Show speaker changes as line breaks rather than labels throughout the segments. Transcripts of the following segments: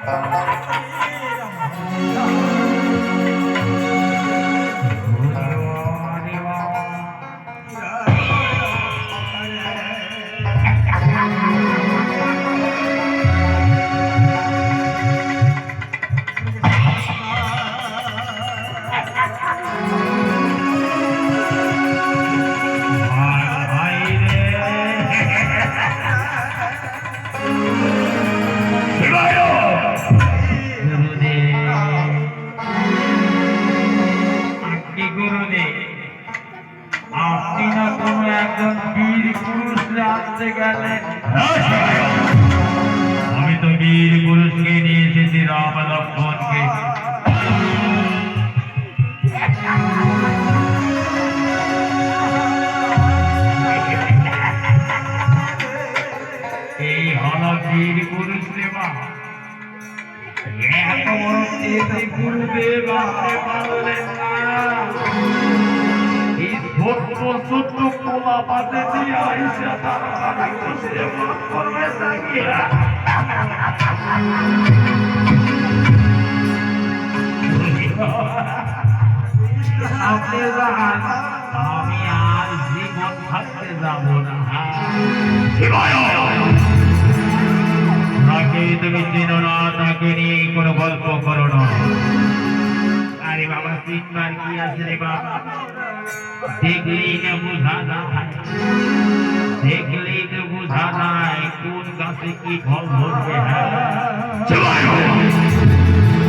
কি
আমি
আর জীবন থাকতে যাব না।
তাকে তুমি চেনো না তাকে নিয়ে কোনো গল্প করো না
আরে বাবা সিটমার কি আছে রে বাবা? দেখলেই বোঝা যায়। দেখলেই বোঝা যায় কোন গাছে কি ফল ধরবে হ্যাঁ।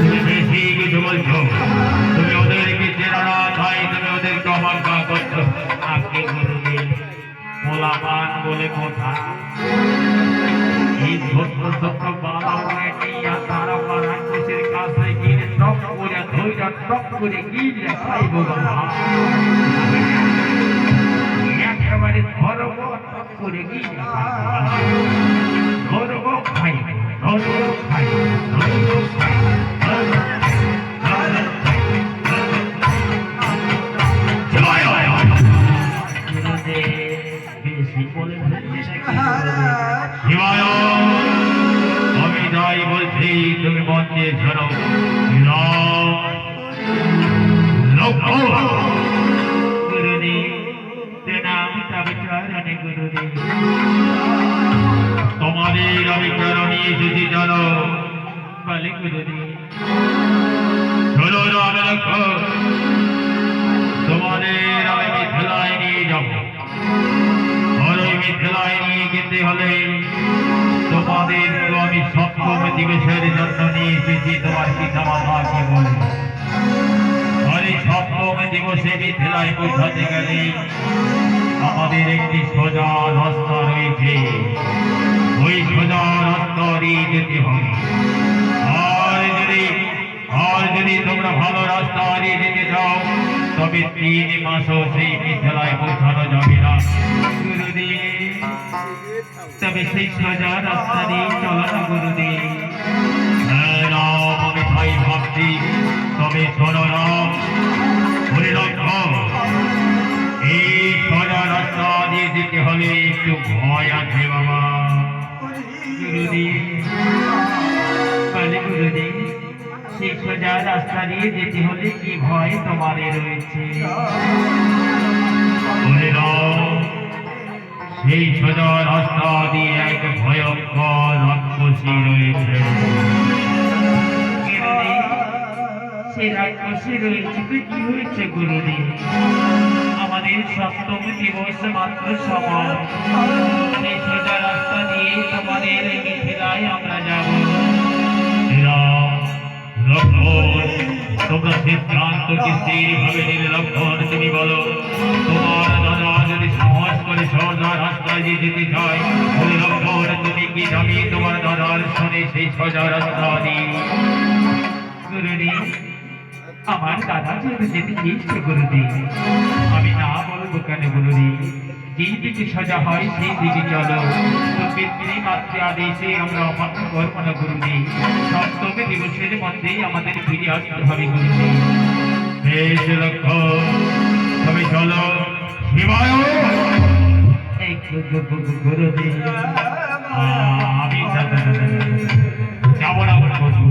তুমি বেশি কিছু বলছো। তুমি ওদেরকে চেনো তাই তুমি ওদেরকে অবজ্ঞা করছ।
আপনি গুরুদেব পোলাপান বলে কথা। এই ছোট্ট ছোট্ট বালককে টপ করে খাইব বাবা? একেবারে ধরব করে গিয়ে ধরব খাই ধরব খাই ধরব খাই
আমি যাই বলছি, তুমি মন দিয়ে তোমাদের আমি নিয়ে এসেছি জানো
বলে গুরুদেব
শোনো রাম লক্ষ্য তোমাদের আমি মিথিলায় নিয়ে যাব আর ওই মিথিলায় নিয়ে যেতে হলে তোমাদের আমি সপ্তম দিবসের জন্য নিয়ে এসেছি, তোমার পিতা মাতা কি বলে। এই সপ্তম দিবসে মিথিলায় পৌঁছাতে গেলে আমাদের একটি সোজা রাস্তা রয়েছে। ওই সোজা রাস্তা দিয়ে যেতে হবে। আর যদি তোমরা ভালো রাস্তা দিয়ে যেতে চাও, তবে তিন মাসও সেই পৌঁছানো যাবে না।
তবে সেই সোজা রাস্তা দিয়ে চলো না, গুরুদেব।
হ্যাঁ রাম, আমি তাই ভাবছি। তবে রাম মনে রাখো এই সোজা রাস্তা দিয়ে যেতে হলে একটু ভয় আছে বাবা।
গুরুদেব বলে গুরুদেব, সেই সোজা রাস্তা দিয়ে যেতে হলে কি ভয় তোমাদের রয়েছে?
রাম সেই সোজা রাস্তা দিয়ে এক ভয়ঙ্কর রাক্ষসী রয়েছে।
সে রাক্ষসী রয়েছে তো কি হয়েছে গুরুদেব? আমাদের সপ্তম দিবস মাত্র সময়। সোজা রাস্তা দিয়ে তোমাদের মিথিলায় আমরা যাব।
তোমরা স্থিরভাবে নিলে লক্ষণ তুমি বলো তোমার দাদা যদি সাহস করে সোজা রাস্তায় দিয়ে যেতে চায় লক্ষণ তুমি কি আমি তোমার দাদার শুনে সেই সোজা রাস্তা দিই
আমার দাদা যেতে যেতে চেয়েছে গুরুদেব আমি না বলব কেন গুরুদেব যেই দিকে সাজা হয় সেই দিকে চলো তো আদেশে আমরা অমান্য করব না সপ্তমী দিবসের মধ্যেই আমাদের ফিরে আসতে হবে
বেশ চলো শিবায় আমি যাব না বন্ধু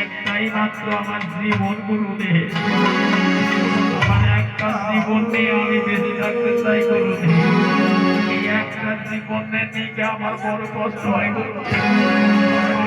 একটাই মাত্র আমার জীবন গুরুদেব আমার একটা জীবন নিয়ে আমি বেঁচে থাকতে চাই গুরুদেব এই একটা জীবনের দিকে আমার বড় কষ্ট হয় গুরুদেব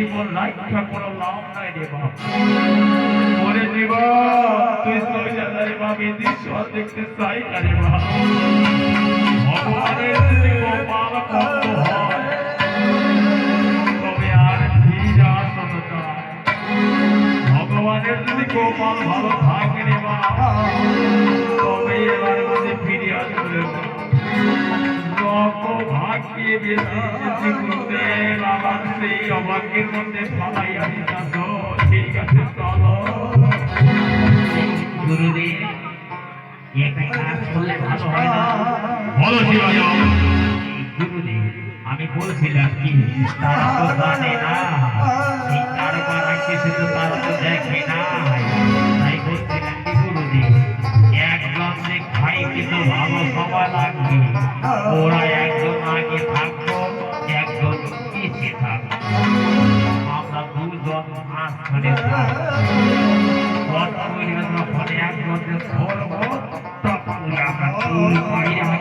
জীবন রক্ষা করো লাভ নাই রে বাপ। ওরে জীবন, তুই চলে যাবে বাপ এই দৃশ্য দেখতে চাই না রে বাপ। ভগবানের যদি গোপাল ভালো থাকে রে বাপ, তবে এবার মধ্যে ফিরে ভাগ্যে বেশি আবার সেই অভাগ্যের মধ্যে ফালাই আমি ঠিক আছে চলো।
গুরুদেব একটা কাজ করলে ভালো হয় না?
বলো
গুরুদেব আমি বলছিলাম কি তারা তো জানে না। তারকা কিছু তো তারা তো দেখে না। কিন্তু ভালো সময় লাগবে ওরা একজন আগে থাকব একজন পিছিয়ে থাকব আমরা দুজন মাঝখানে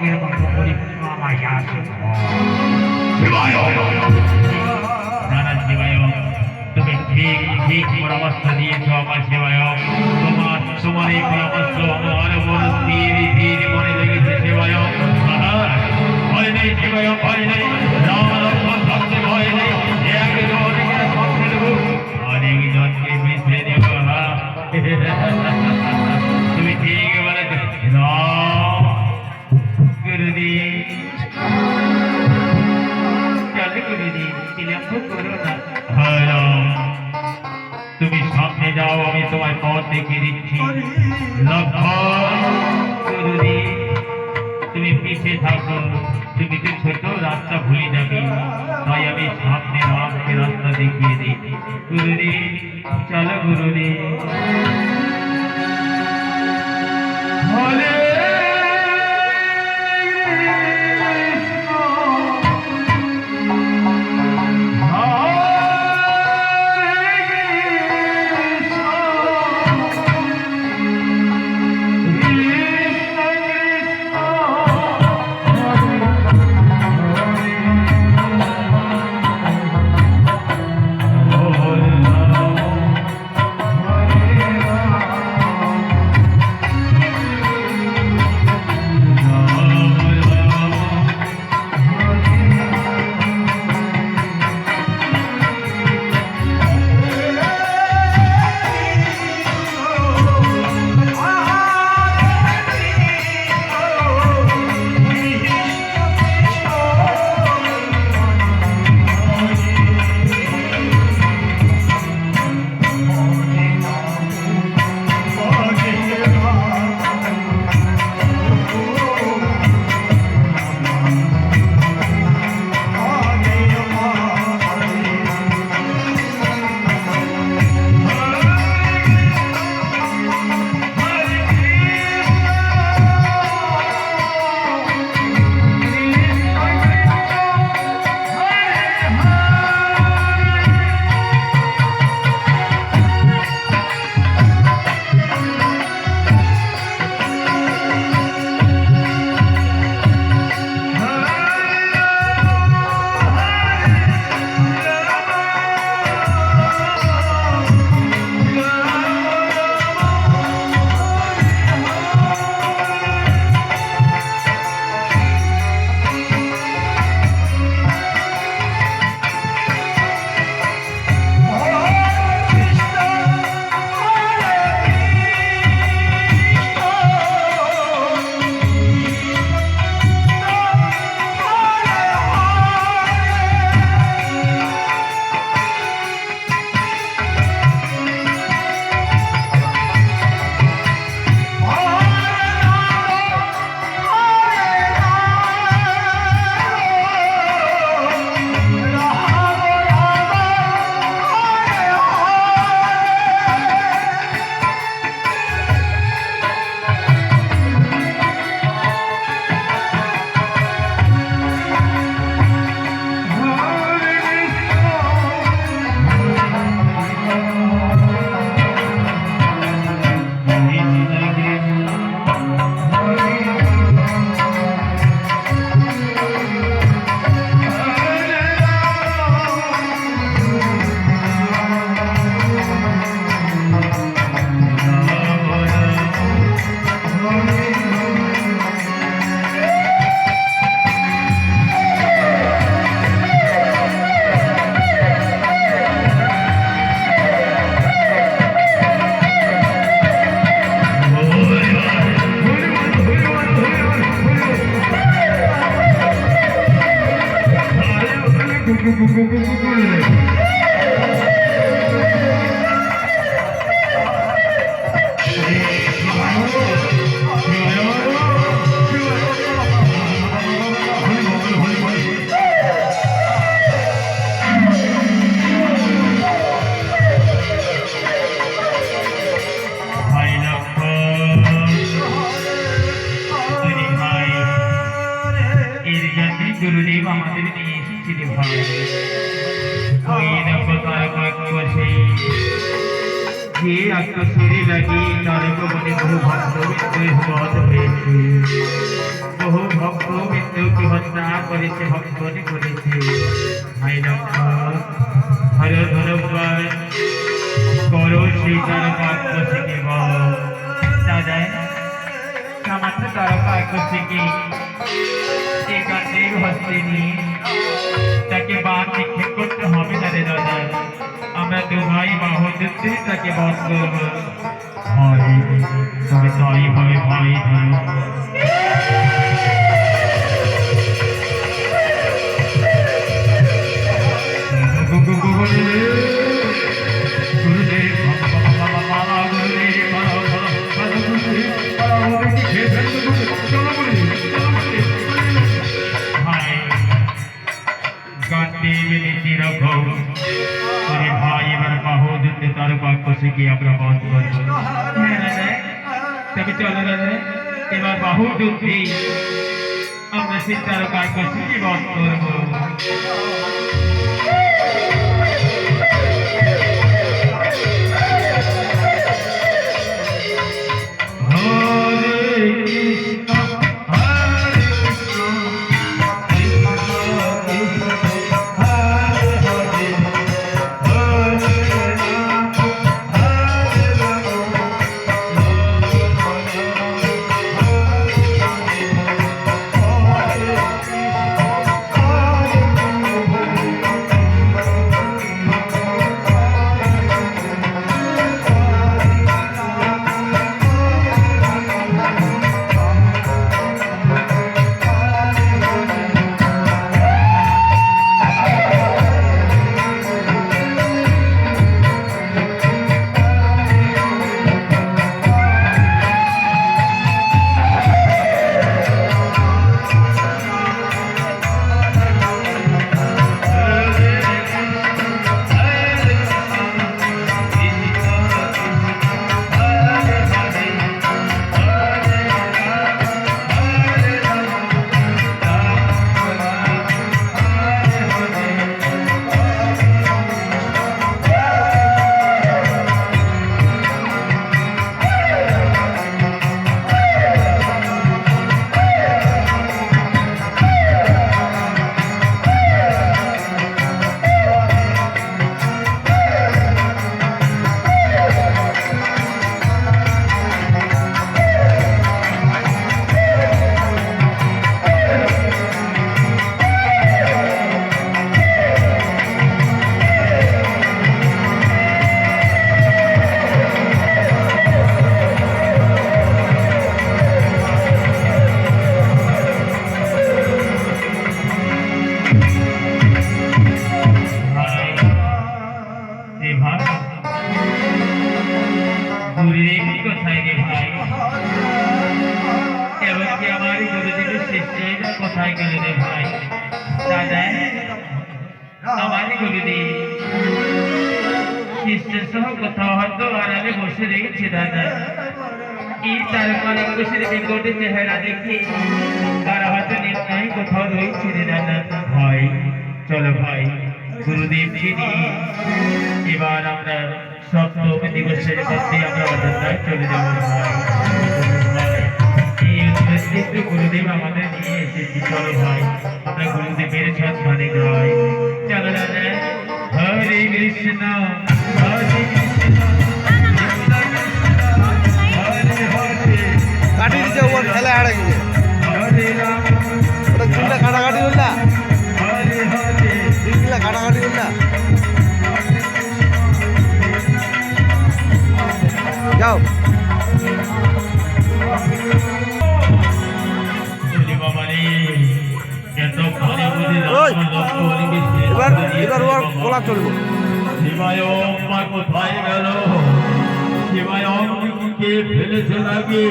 যখন মতো করে আমায় আসব
শিবায় ঠিক ঠিক পরামর্শ দিয়েছ আমার শিবায় তোমার তোমার এই পরামর্শ আমার মন ধীর ধীর রাম দেখিয়ে দিচ্ছি। তুমি পিছিয়ে থাকো, তুমি তো ছোট রাস্তা ভুলে যাবে। তাই আমি সামনে রাস্তা দেখিয়ে দিই। গুরুদেব, চলো গুরু হরে
তার
যে আত্মস্বরে লাগে তার মনে বহু ভক্ত বিদ্বেষবোধ হয়েছে বহু ভক্ত মৃত্যুকে হত্যা করেছে ভক্ষণ করেছে ভাই
হর ধর ভাই করো সেই তার বাক্য থেকে
দাদা সামান্য তারকা থেকে এই গান্ধীর হস্তে নিয়ে তাকে বাদ নিক্ষেপ করতে হবে না রে দাদা আমরা দু ভাই বাহুযুদ্ধে তাকে বধ করব
হয় তবে তাই হবে ভাই ধরো শিখে আমরা
বধ দাদা তবে চলো দাদা এবার বাহু দিয়ে আমরা সেই তারকার কষিকে বধ করব
সপ্তম দিবসের মধ্যে আমরা অযোধ্যায় চলে যাব গুরুদেব আমাদের নিয়ে এসেছি চলো ভাই আমরা গুরুদেবের সন্ধানে যাই চলো হরে কৃষ্ণ হরে কৃষ্ণ
কাটি দিছে ওর খেলা হারা ওটা চুলটা কাটাকাটি হল না? চুলগুলা কাটাকাটি
বেশি
এবার এবার ওর গলা চলবো
শিবায়ম মা কোথায় গেল শিবায়ম কে ফেলেছে নাকি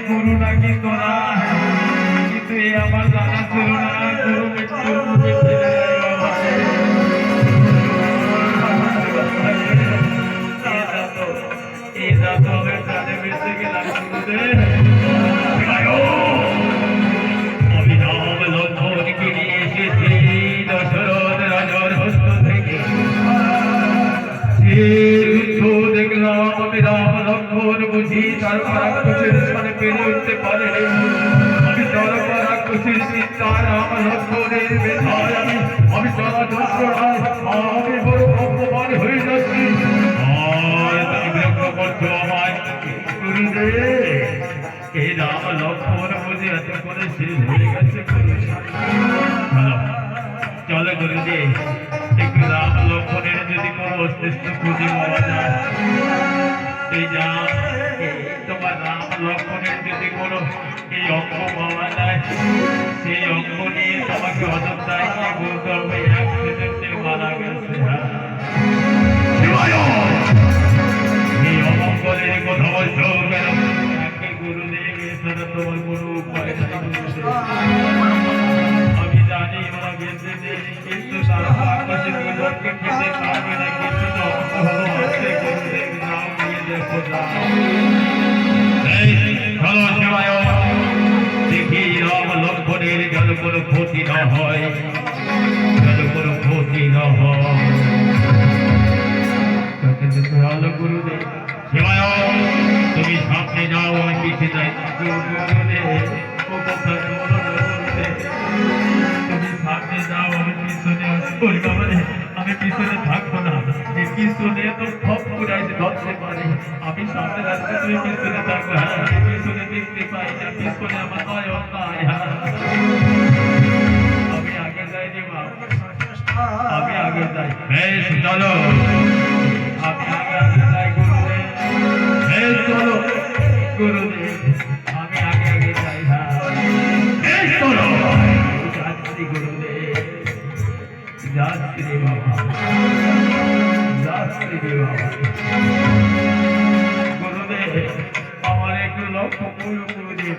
গুরু নাকি তোরা কিন্তু আমার জানা ছিল না গুরু মৃত্যু
লক্ষ্মণ বুঝি এত করে শেষ হয়ে গেছে ভালো চলো গুরুজি একটু রাম লক্ষ্মণের যদি কোনো অস্তিত্ব খুঁজে পাওয়া যায় এই যা তোমার রাম লক্ষ্মণের যদি কোনো এই অঙ্গ পাওয়া যায় সেই অঙ্গ নিয়ে তোমাকে অযোধ্যায় বলতে হবে অ্যাক্সিডেন্টে মারা এই অমঙ্গলের কথা বলছো কেন গুরুদেব এছাড়া তোমার কোনো উপায় আমি জানি ওরা বেঁচে নেই কিন্তু তারা আকাশে কোনো ক্ষতি না হয় যেন কোনো ক্ষতি না হয়। তুমি সামনে যাও, আমি পিছিয়ে যাই। যাও, আমি আমি সামনে যাচ্ছি তুমি পিছনে থাকব হ্যাঁ? পিছনে দেখতে পাই পিছনে আমার নয় অন্যায় আমি আগে যাই বেশ চলো। আমি আগে যাই গুরুদেব বেশ চলো। গুরুদেব আমি আগে আগে যাই হ্যাঁ। বেশ চলো। যাচ্ছি গুরুদেব যাচ্ছি রে বাবা। যাচ্ছি আমার একটু লক্ষ্য গুরুদেব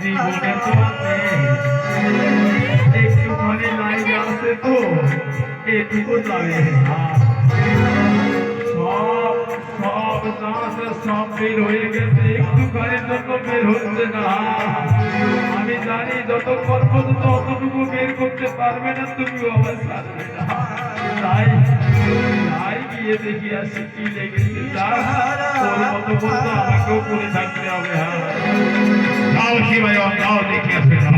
জীবনে এটুকু যাবে সব সব দাঁত হয়ে গেছে একটুখানির জন্য বের হচ্ছে না আমি জানি যতক্ষণ পর্যন্ত অতটুকু বের করতে পারবে না তুমি আবার ছাড়বে না তাই তাই গিয়ে দেখি আসি কি লেগেছে যাও, মতো আমাকেও পড়ে থাকতে হবে হ্যাঁ
যাও শিবায় যাও দেখে আসে যাও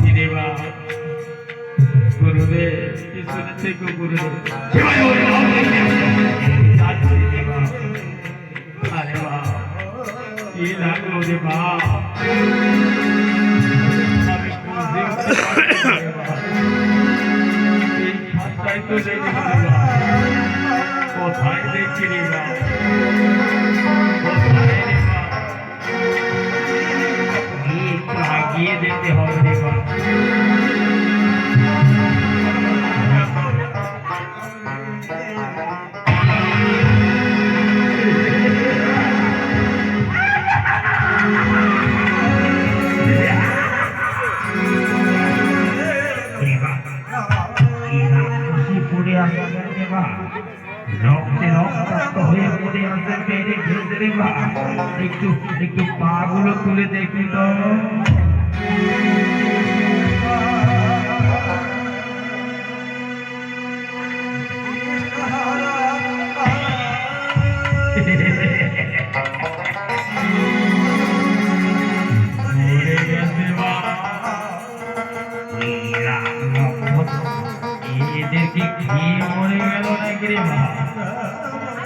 কিরে বা গুরুদেব কি শুনেছে গো গুরুদেব
শিবায় যাও দেখে আসে
যাচ্ছি রে বা আরে বা কি লাগল রে বা আমি বুঝতে পারছি না একটু
একটু পা গুলো তুলে দেখি তো।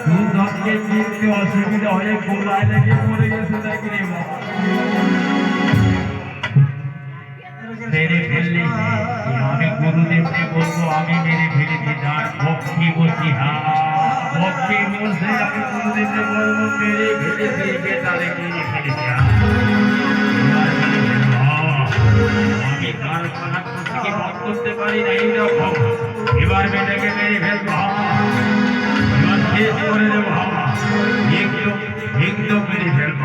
দুধ মেরে ফেললি আমি গুরুদেবকে বলব, আমি মেরে ফেলেছি তার পক্ষে বসি হা পক্ষে বসে আমি গুরুদেবকে বলব, মেরে হা। আমি বধ করতে পারি না, এইরকম এবার মেয়েটাকে মেরে ফেলব এবার শেষ করে দেবো একদম একদম মেরে ফেলব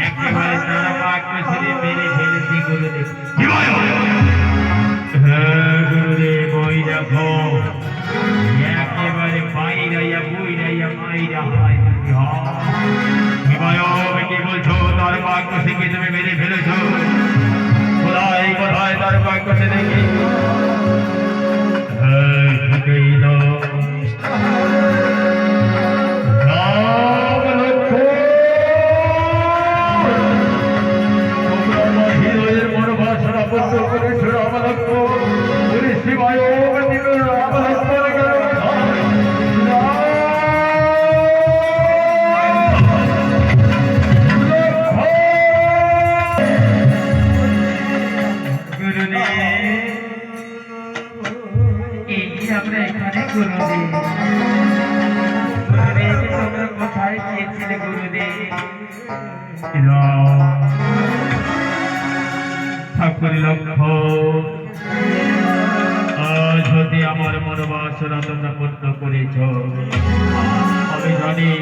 একেবারে তারা পাক ছেড়ে মেরে ফেলেছি গুরুদেব। হ্যাঁ একেবারে বাইরাইয়া বইরাইয়া মাইরা হাই হিমায়ম কি বলছো তার বাক্য শিখে তুমি মেরে ফেলেছো কোথায় কোথায় তার বাক্য সে দেখি ঠাকুর লক্ষ্য। আজ হতে আমার মনোবাসনা তোমরা পূর্ণ করেছ, আমি জানি,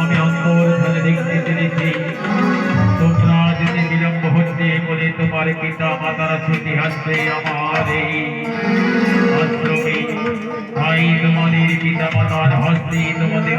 আমি অন্তর ধারে দেখতে পেরেছি। তোমরা যদি বিলম্ব হচ্ছে বলে তোমার পিতা মাতারা ছুটি হাসছে আমার এই আশ্রমে। তাই তোমাদের পিতা মাতার হস্তে তোমাদের